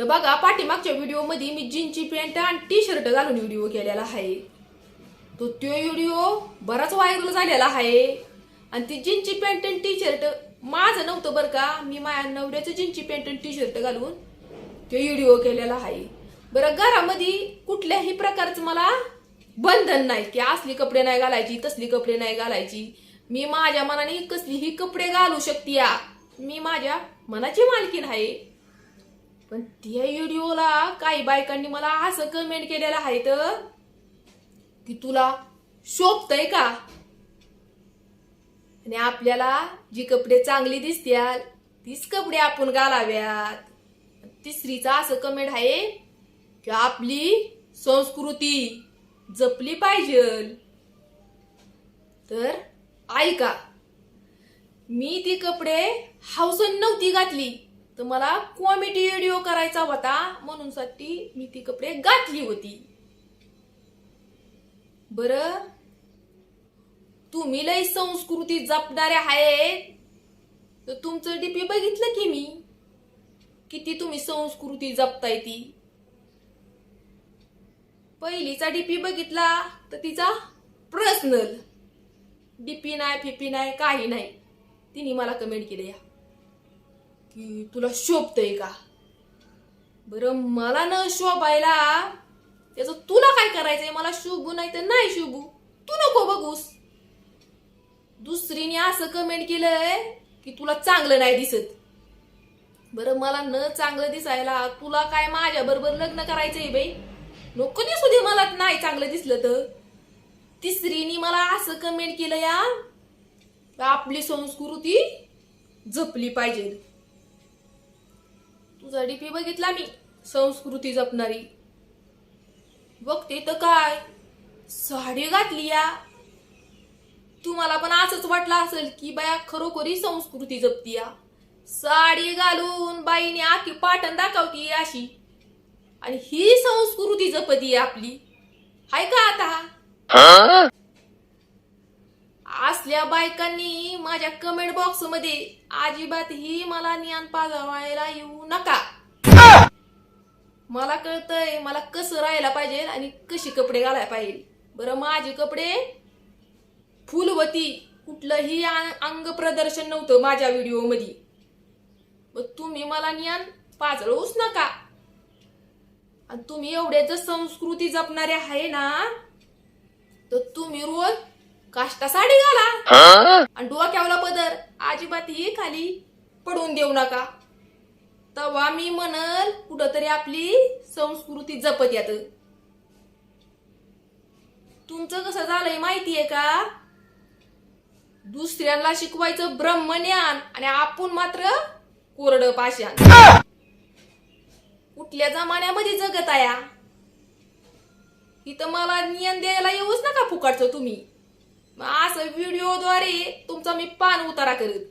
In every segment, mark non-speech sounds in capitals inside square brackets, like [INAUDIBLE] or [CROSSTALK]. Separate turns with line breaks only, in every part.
तर बघा पाठीमागच्या व्हिडिओमध्ये मी जीनची पॅन्ट आणि टी शर्ट घालून व्हिडिओ केलेला आहे. तो तो व्हिडिओ बराच व्हायरल झालेला आहे. आणि ती जीनची पॅन्ट आणि टी शर्ट माझं नव्हतं बरं का. मी माझ्या नवऱ्याचं जीनची पॅन्ट आणि टी शर्ट घालून तो व्हिडिओ केलेला आहे. बरं घरामध्ये कुठल्याही प्रकारचं मला बंधन नाही की असली कपडे नाही घालायची तसली कपडे नाही घालायची. मी माझ्या मनाने कसलीही कपडे घालू शकते या मी माझ्या मनाची मालकीन आहे. पण त्या व्हिडिओला काही बायकांनी मला असं कमेंट केलेलं आहे तर की तुला शोभतय का? आणि आपल्याला जी कपडे चांगली दिसत्याल तीच कपडे आपण घालाव्यात. तिसरीचा असं कमेंट आहे की आपली संस्कृती जपली पाहिजे. तर ऐका मी ती कपडे हाऊसन नव्हती घातली. तर मला कॉमेडी व्हिडिओ करायचा होता म्हणून साठी मी ती कपडे घातली होती. बर? तुम्ही लय संस्कृती जपणारे आहेत. तर तुमचं डीपी बघितलं की मी? किती तुम्ही संस्कृती जपताय ती? पहिलीचा डीपी बघितला तर तिचा पर्सनल डीपी नाही फिपी नाही काही नाही. तिने मला कमेंट केलं. या की तुला शोभतय का? बरं मला न शोभायला त्याचं तुला काय करायचंय? मला शुभू नाही तर नाही शुभू. तू नको बघूस. दुसरीने असं कमेंट केलंय की तुला चांगलं नाही दिसत. बरं मला न चांगलं दिसायला तुला काय माझ्या बरोबर लग्न करायचंय बाई? नको दिसू दे मला नाही चांगलं दिसलं तर. तिसरीने मला असं कमेंट केलं या आपली संस्कृती जपली पाहिजे. तुझा डीपी बघितला मी. संस्कृती जपणारी. बघते तर काय? साडी घातली या. तुम्हाला पण असंच वाटलं असेल की बाया खरोखरी संस्कृती जपती या. साडी घालून बाईने आखी पाटण दाखवती अशी. आणि ही संस्कृती जपती आपली. हाय का आता? बायकांनी माझ्या कमेंट बॉक्समध्ये अजिबात ही मला ज्ञान पाजवायला येऊ नका. मला कळतंय मला कसं राहायला पाहिजे आणि कशी कपडे घालायला पाहिजे. बरं माझे कपडे फुलवती. कुठलंही अंग प्रदर्शन नव्हतं माझ्या व्हिडिओमध्ये मग तुम्ही मला ज्ञान पाजळूच नका. आणि तुम्ही एवढ्या जर संस्कृती जपणारे आहे ना तर तुम्ही रोज काष्टा साडी घाला आणि डोक्यावला पदर. अजिबात ही खाली पडून देऊ नका. तेव्हा मी म्हणल कुठंतरी आपली संस्कृती जपत यात. तुमचं कसं झालंय माहितीये का? दुसऱ्यांना शिकवायचं ब्रह्मज्ञान आणि आपण मात्र कोरड पाषाण. कुठल्या जमान्यामध्ये जगत आया इथं मला ज्ञान द्यायला येऊच नका फुकाटचं तुम्ही. असं व्हिडिओद्वारे तुमचा मी पान उतारा करत.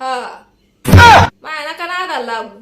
हा. [LAUGHS] माया नका नादाला लागू.